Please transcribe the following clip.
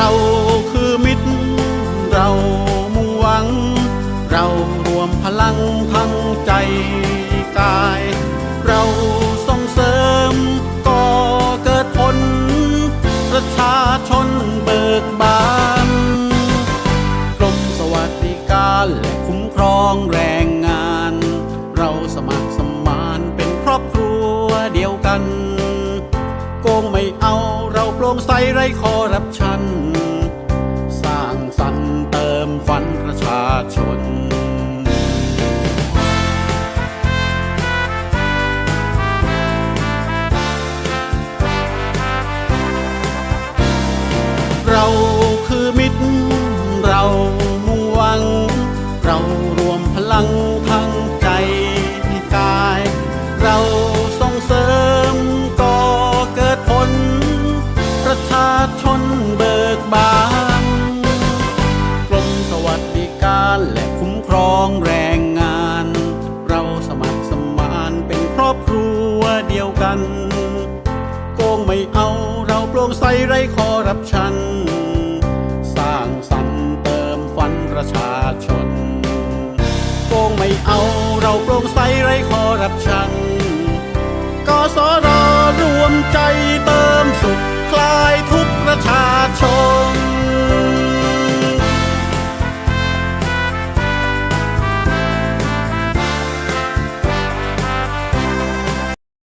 เราคือมิตร เรามุ่งหวัง เรารวมพลังทั้งใจกาย เราส่งเสริมก่อเกิดผล ประชาชนเบิกบานกรมสวัสดิการและคุ้มครองแรงงาน เราสมัครสมานเป็นครอบครัวเดียวกันโกงไม่เอาเราโปร่งใสไร้คอร์รัปชัน เรารวมพลังทั้งใจกาย เราส่งเสริมก่อเกิดผล ประชาชนเบิกบานกรมสวัสดิการและคุ้มครองแรงงาน เราสมัครสมานเป็นครอบครัวเดียวกัน โกงไม่เอาเราโปร่งใสไร้คอร์รัปชัน สร้างสรรค์เติมฝันประชา โปร่งใสไร้คอรับชันกสร